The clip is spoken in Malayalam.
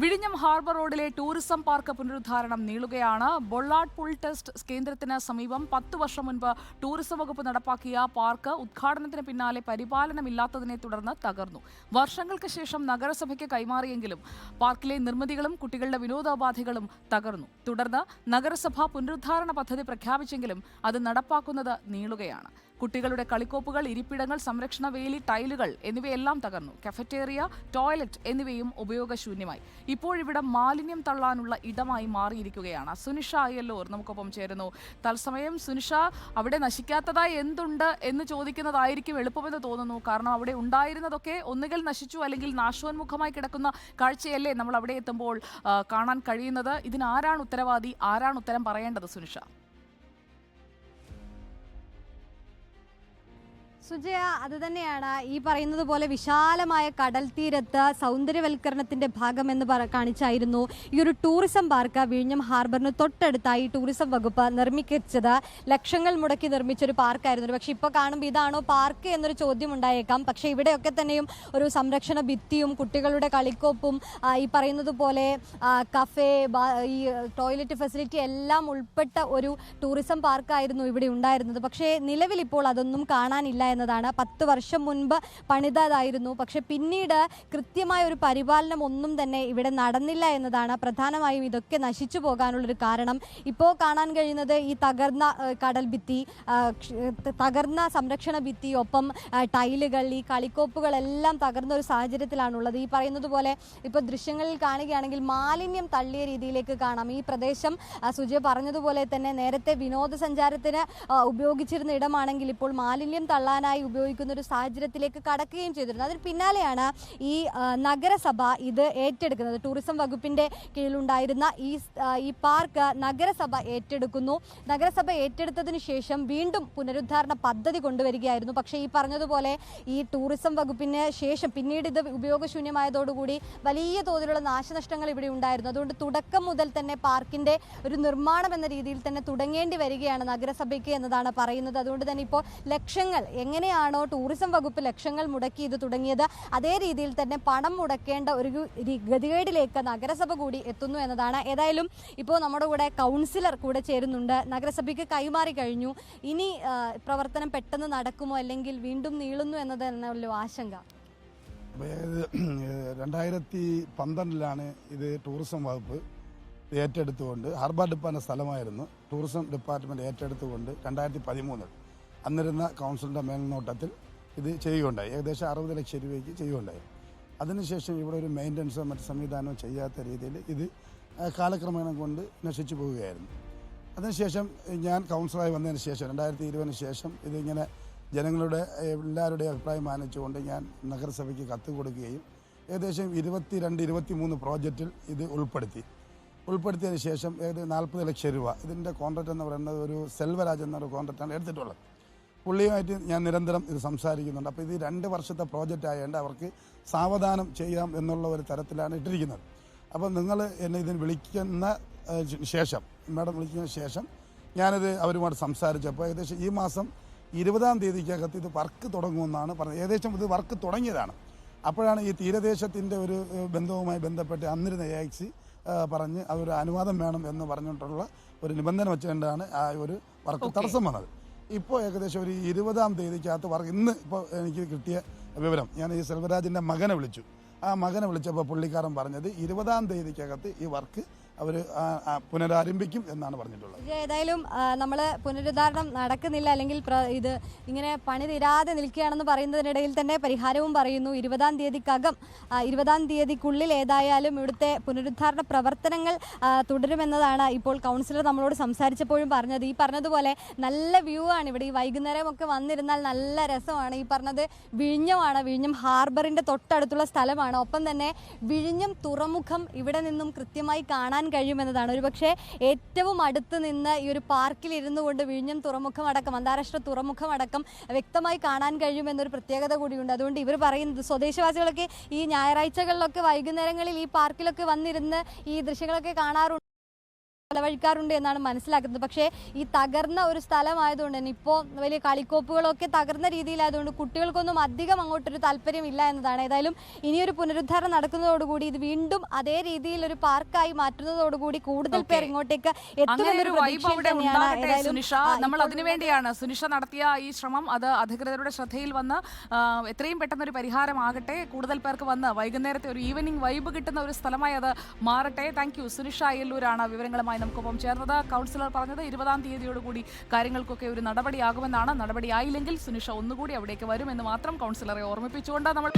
വിഴിഞ്ഞം ഹാർബർ റോഡിലെ ടൂറിസം പാർക്ക് പുനരുദ്ധാരണം നീളുകയാണ്. ബൊള്ളാഡ് പുൾ ടെസ്റ്റ് കേന്ദ്രത്തിന് സമീപം പത്ത് വർഷം മുൻപ് ടൂറിസം വകുപ്പ് നടപ്പാക്കിയ പാർക്ക് ഉദ്ഘാടനത്തിന് പിന്നാലെ പരിപാലനമില്ലാത്തതിനെ തുടർന്ന് തകർന്നു. വർഷങ്ങൾക്ക് ശേഷം നഗരസഭയ്ക്ക് കൈമാറിയെങ്കിലും പാർക്കിലെ നിർമ്മിതികളും കുട്ടികളുടെ വിനോദോപാധികളും തകർന്നു. തുടർന്ന് നഗരസഭ പുനരുദ്ധാരണ പദ്ധതി പ്രഖ്യാപിച്ചെങ്കിലും അത് നടപ്പാക്കുന്നത് നീളുകയാണ്. കുട്ടികളുടെ കളിക്കോപ്പുകൾ ഇരിപ്പിടങ്ങൾ സംരക്ഷണ വേലി ടൈലുകൾ എന്നിവയെല്ലാം തകർന്നു. കഫറ്റേറിയ ടോയ്ലറ്റ് എന്നിവയും ഉപയോഗശൂന്യമായി. ഇപ്പോഴിവിടെ മാലിന്യം തള്ളാനുള്ള ഇടമായി മാറിയിരിക്കുകയാണ്. സുനിഷ അയ്യല്ലൂർ നമുക്കൊപ്പം ചേരുന്നു. തത്സമയം സുനിഷ അവിടെ നശിക്കാത്തതായി എന്തുണ്ട് എന്ന് ചോദിക്കുന്നതായിരിക്കും എളുപ്പമെന്ന് തോന്നുന്നു. കാരണം അവിടെ ഉണ്ടായിരുന്നതൊക്കെ ഒന്നുകിൽ നശിച്ചു അല്ലെങ്കിൽ നാശോന്മുഖമായി കിടക്കുന്ന കാഴ്ചയല്ലേ നമ്മൾ അവിടെ എത്തുമ്പോൾ കാണാൻ കഴിയുന്നത്. ഇതിനാരാണ് ഉത്തരവാദി? ആരാണ് ഉത്തരം പറയേണ്ടത് സുനിഷ? സുജയ അത് തന്നെയാണ്. ഈ പറയുന്നത് പോലെ വിശാലമായ കടൽ തീരത്ത് സൗന്ദര്യവൽക്കരണത്തിന്റെ ഭാഗമെന്ന് കാണിച്ചായിരുന്നു ഈ ഒരു ടൂറിസം പാർക്ക് വിഴിഞ്ഞം ഹാർബറിന് തൊട്ടടുത്തായി ടൂറിസം വകുപ്പ് നിർമ്മിച്ചത്. ലക്ഷങ്ങൾ മുടക്കി നിർമ്മിച്ച ഒരു പാർക്കായിരുന്നു. പക്ഷെ ഇപ്പോൾ കാണുമ്പോൾ ഇതാണോ പാർക്ക് എന്നൊരു ചോദ്യം ഉണ്ടായേക്കാം പക്ഷേ ഇവിടെയൊക്കെ തന്നെയും ഒരു സംരക്ഷണ ഭിത്തിയും കുട്ടികളുടെ കളിക്കോപ്പും ഈ പറയുന്നത് പോലെ കഫേ ഈ ടോയ്ലറ്റ് ഫെസിലിറ്റി എല്ലാം ഉൾപ്പെട്ട ഒരു ടൂറിസം പാർക്കായിരുന്നു ഇവിടെ ഉണ്ടായിരുന്നത്. പക്ഷേ നിലവിൽ ഇപ്പോൾ അതൊന്നും കാണാനില്ല എന്നതാണ്. പത്ത് വർഷം മുൻപ് പണിതതായിരുന്നു. പക്ഷെ പിന്നീട് കൃത്യമായ ഒരു പരിപാലനം ഒന്നും തന്നെ ഇവിടെ നടന്നില്ല എന്നതാണ് പ്രധാനമായും ഇതൊക്കെ നശിച്ചു പോകാനുള്ളൊരു കാരണം. ഇപ്പോൾ കാണാൻ കഴിയുന്നത് ഈ തകർന്ന കടൽ ഭിത്തി തകർന്ന സംരക്ഷണ ഭിത്തി ഒപ്പം ടൈലുകൾ ഈ കളിക്കോപ്പുകളെല്ലാം തകർന്ന ഒരു സാഹചര്യത്തിലാണുള്ളത്. ഈ പറയുന്നത് പോലെ ഇപ്പോൾ ദൃശ്യങ്ങളിൽ കാണുകയാണെങ്കിൽ മാലിന്യം തള്ളിയ രീതിയിലേക്ക് കാണാം. ഈ പ്രദേശം സുജി സുജയ പറഞ്ഞതുപോലെ തന്നെ നേരത്തെ വിനോദസഞ്ചാരത്തിന് ഉപയോഗിച്ചിരുന്ന ഇടമാണെങ്കിൽ ഇപ്പോൾ മാലിന്യം തള്ളാനായി ഉപയോഗിക്കുന്ന ഒരു സാഹചര്യത്തിലേക്ക് കടക്കുകയും ചെയ്തിരുന്നു. അതിന് പിന്നാലെയാണ് ഈ നഗരസഭ ഇത് ഏറ്റെടുക്കുന്നത്. ടൂറിസം വകുപ്പിന്റെ കീഴിലുണ്ടായിരുന്ന ഈ ഈ പാർക്ക് നഗരസഭ ഏറ്റെടുക്കുന്നു. നഗരസഭ ഏറ്റെടുത്തതിന് ശേഷം വീണ്ടും പുനരുദ്ധാരണ പദ്ധതി കൊണ്ടുവരികയായിരുന്നു. പക്ഷേ ഈ പറഞ്ഞതുപോലെ ഈ ടൂറിസം വകുപ്പിന് ശേഷം പിന്നീട് ഇത് ഉപയോഗശൂന്യമായതോടുകൂടി വലിയ തോതിലുള്ള നാശനഷ്ടങ്ങൾ ഇവിടെ ഉണ്ടായിരുന്നു. അതുകൊണ്ട് തുടക്കം മുതൽ തന്നെ പാർക്കിന്റെ ഒരു നിർമ്മാണം എന്ന രീതിയിൽ തന്നെ തുടങ്ങേണ്ടി വരികയാണ് നഗരസഭയ്ക്ക് എന്നതാണ് പറയുന്നത്. അതുകൊണ്ട് തന്നെ ഇപ്പോൾ ലക്ഷങ്ങൾ എങ്ങനെയാണോ ടൂറിസം വകുപ്പ് ലക്ഷങ്ങൾ മുടക്കി ഇത് തുടങ്ങിയത്? അതേ രീതിയിൽ തന്നെ പണം മുടക്കേണ്ട ഒരു ഗതികേടിലേക്ക് നഗരസഭ കൂടി എത്തുന്നു എന്നതാണ്. ഏതായാലും ഇപ്പോൾ നമ്മുടെ കൂടെ കൗൺസിലർ കൂടെ ചേരുന്നുണ്ട്. നഗരസഭയ്ക്ക് കൈമാറി കഴിഞ്ഞു. ഇനി പ്രവർത്തനം പെട്ടെന്ന് നടക്കുമോ? അല്ലെങ്കിൽ വീണ്ടും നീളുന്നു എന്നത് തന്നെയല്ലോ ആശങ്ക. രണ്ടായിരത്തി പന്ത്രണ്ടിലാണ് ഇത് ടൂറിസം വകുപ്പ് ഏറ്റെടുത്തുകൊണ്ട് ഹാർബർ ഡിപ്പാന്റെ സ്ഥലമായിരുന്നു. ടൂറിസം ഡിപ്പാർട്ട്മെന്റ് ഏറ്റെടുത്തുകൊണ്ട് രണ്ടായിരത്തി പതിമൂന്നിൽ അന്നിരുന്ന കൗൺസിലിന്റെ മേൽനോട്ടത്തിൽ ഇത് ചെയ്യുകയുണ്ടായി. ഏകദേശം അറുപത് ലക്ഷം രൂപയ്ക്ക് ചെയ്യുകയുണ്ടായി. അതിനുശേഷം ഇവിടെ ഒരു മെയിന്റനൻസോ മറ്റ് സംവിധാനമോ ചെയ്യാത്ത രീതിയിൽ ഇത് കാലക്രമേണം കൊണ്ട് നശിച്ചു പോവുകയായിരുന്നു. അതിനുശേഷം ഞാൻ കൗൺസിലായി വന്നതിന് ശേഷം രണ്ടായിരത്തി ഇരുപതിന് ശേഷം ഇതിങ്ങനെ ജനങ്ങളുടെ എല്ലാവരുടെയും അഭിപ്രായം മാനിച്ചുകൊണ്ട് ഞാൻ നഗരസഭയ്ക്ക് കത്ത് കൊടുക്കുകയും ഏകദേശം ഇരുപത്തി രണ്ട് ഇരുപത്തി മൂന്ന് പ്രോജക്റ്റിൽ ഇത് ഉൾപ്പെടുത്തി. ഉൾപ്പെടുത്തിയതിന് ശേഷം ഏകദേശം നാൽപ്പത് ലക്ഷം രൂപ. ഇതിന്റെ കോൺട്രാക്റ്റ് എന്ന് പറയുന്നത് ഒരു സെൽവരാജ് എന്നൊരു കോൺട്രാക്റ്റാണ് എടുത്തിട്ടുള്ളത്. പുള്ളിയുമായിട്ട് ഞാൻ നിരന്തരം ഇത് സംസാരിക്കുന്നുണ്ട്. അപ്പോൾ ഇത് രണ്ട് വർഷത്തെ പ്രോജക്റ്റ് ആയതുകൊണ്ട് അവർക്ക് സാവധാനം ചെയ്യാം എന്നുള്ള ഒരു തരത്തിലാണ് ഇട്ടിരിക്കുന്നത്. അപ്പോൾ നിങ്ങൾ എന്നെ ഇതിന് വിളിക്കുന്ന ശേഷം മാഡം വിളിക്കുന്ന ശേഷം ഞാനത് അവരുമായിട്ട് സംസാരിച്ചപ്പോൾ ഏകദേശം ഈ മാസം ഇരുപതാം തീയതിക്കകത്ത് ഇത് വർക്ക് തുടങ്ങുമെന്നാണ് പറഞ്ഞത്. ഏകദേശം ഇത് വർക്ക് തുടങ്ങിയതാണ്. അപ്പോഴാണ് ഈ തീരദേശത്തിന്റെ ഒരു ബന്ധവുമായി ബന്ധപ്പെട്ട് അന്നിരുന്ന എ എക്സി പറഞ്ഞ് അതൊരു അനുവാദം വേണം എന്ന് പറഞ്ഞിട്ടുള്ള ഒരു നിബന്ധന വെച്ചുകൊണ്ടാണ് ആ ഒരു വർക്ക് തടസ്സം വന്നത്. ഇപ്പോൾ ഏകദേശം ഒരു ഇരുപതാം തീയതിക്കകത്ത് വർക്ക് ഇന്ന് ഇപ്പോൾ എനിക്ക് കിട്ടിയ വിവരം. ഞാൻ ഈ സെൽവരാജിന്റെ മകനെ വിളിച്ചു. ആ മകനെ വിളിച്ചപ്പോൾ പുള്ളിക്കാരൻ പറഞ്ഞത് ഇരുപതാം തീയതിക്കകത്ത് ഈ വർക്ക് അവർ പുനരാരംഭിക്കും എന്നാണ് പറഞ്ഞിട്ടുള്ളത്. ഏതായാലും നമ്മൾ പുനരുദ്ധാരണം നടക്കുന്നില്ല. അല്ലെങ്കിൽ ഇത് ഇങ്ങനെ പണി തീരാതെ നിൽക്കുകയാണെന്ന് പറയുന്നതിനിടയിൽ തന്നെ പരിഹാരവും പറയുന്നു. ഇരുപതാം തീയതിക്കകം ഇരുപതാം തീയതിക്കുള്ളിൽ ഏതായാലും ഇവിടുത്തെ പുനരുദ്ധാരണ പ്രവർത്തനങ്ങൾ തുടരുമെന്നതാണ് ഇപ്പോൾ കൗൺസിലർ നമ്മളോട് സംസാരിച്ചപ്പോഴും പറഞ്ഞത്. ഈ പറഞ്ഞതുപോലെ നല്ല വ്യൂ ആണ് ഇവിടെ. ഈ വൈകുന്നേരമൊക്കെ വന്നിരുന്നാൽ നല്ല രസമാണ്. ഈ പറഞ്ഞത് വിഴിഞ്ഞമാണ്. വിഴിഞ്ഞം ഹാർബറിന്റെ തൊട്ടടുത്തുള്ള സ്ഥലമാണ്. ഒപ്പം തന്നെ വിഴിഞ്ഞം തുറമുഖം ഇവിടെ നിന്നും കൃത്യമായി കാണാൻ കഴിയുമെന്നതാണ്. ഒരുപക്ഷെ ഏറ്റവും അടുത്ത് നിന്ന് ഈ ഒരു പാർക്കിൽ ഇരുന്നു കൊണ്ട് വിഴിഞ്ഞം തുറമുഖം അടക്കം അന്താരാഷ്ട്ര തുറമുഖം അടക്കം വ്യക്തമായി കാണാൻ കഴിയുമെന്നൊരു പ്രത്യേകത കൂടിയുണ്ട്. അതുകൊണ്ട് ഇവർ പറയുന്നത് സ്വദേശവാസികളൊക്കെ ഈ ഞായറാഴ്ചകളിലൊക്കെ വൈകുന്നേരങ്ങളിൽ ഈ പാർക്കിലൊക്കെ വന്നിരുന്ന് ഈ ദൃശ്യങ്ങളൊക്കെ കാണാറുണ്ട്. ചെലവഴിക്കാറുണ്ട് എന്നാണ് മനസ്സിലാക്കുന്നത്. പക്ഷേ ഈ തകർന്ന ഒരു സ്ഥലമായതുകൊണ്ട് തന്നെ ഇപ്പോൾ വലിയ കളിക്കോപ്പുകളൊക്കെ തകർന്ന രീതിയിലായതുകൊണ്ട് കുട്ടികൾക്കൊന്നും അധികം അങ്ങോട്ടൊരു താല്പര്യമില്ല എന്നതാണ്. ഏതായാലും ഇനിയൊരു പുനരുദ്ധാരണം നടക്കുന്നതോടുകൂടി ഇത് വീണ്ടും അതേ രീതിയിൽ ഒരു പാർക്കായി മാറ്റുന്നതോടുകൂടി കൂടുതൽ പേർ ഇങ്ങോട്ടേക്ക് സുനിഷ. നമ്മൾ ഇപ്പോൾ അതിനു വേണ്ടിയാണ് സുനിഷ നടത്തിയ ഈ ശ്രമം. അത് അധികൃതരുടെ ശ്രദ്ധയിൽ വന്ന് എത്രയും പെട്ടെന്ന് ഒരു പരിഹാരമാകട്ടെ. കൂടുതൽ പേർക്ക് വന്ന് വൈകുന്നേരത്തെ ഒരു ഈവനിങ് വൈബ് കിട്ടുന്ന ഒരു സ്ഥലമായി അത് മാറട്ടെ. താങ്ക് യു സുനിഷ അയ്യല്ലൂരാണ് വിവരങ്ങളുമായി നമുക്കൊപ്പം ചേർന്നത് കൗൺസിലർ പറഞ്ഞത് ഇരുപതാം തീയതിയോടുകൂടി കാര്യങ്ങൾക്കൊക്കെ ഒരു നടപടിയാകുമെന്നാണ്. നടപടിയായില്ലെങ്കിൽ സുനിഷ ഒന്നുകൂടി അവിടേക്ക് വരുമെന്ന് മാത്രം കൗൺസിലറെ ഓർമ്മിപ്പിച്ചുകൊണ്ട് നമ്മൾ